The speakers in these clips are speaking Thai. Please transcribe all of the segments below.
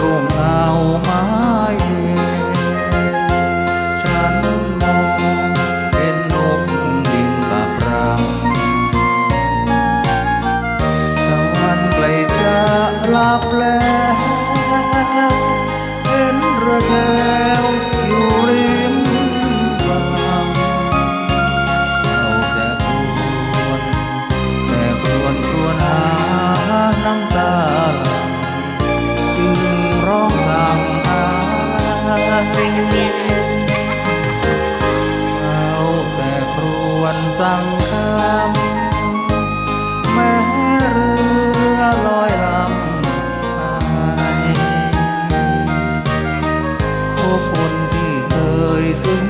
ร่วมเงาไม้ฉันมองเห็นนกบินกับราตะวันใกล้จะลับแล้ว ร้องสั่งหาเอาแต่ครวนสั่งคำแม้เรือลอยลำไปพวกคนที่เคยซึ้ง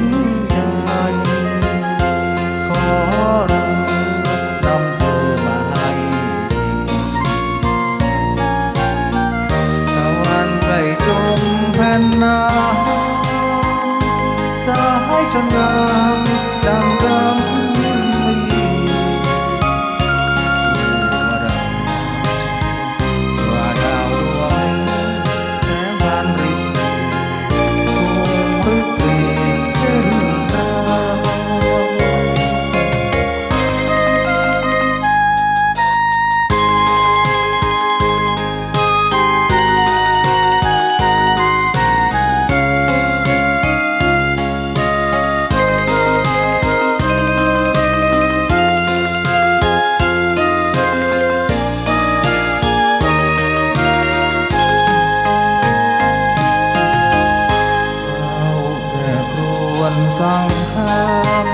วนสั่งคำ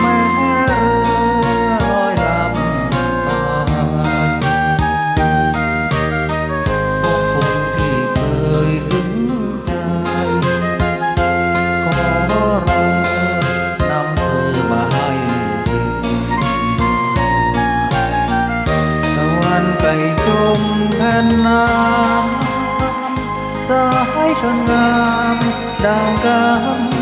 แม้เรือลอยลำไปพวกคนที่เคยซึ้งใจ ขอเรือนำเธอมาให้ทีตะวันไกลจมแผ่นน้ำสายชนงามดังกำ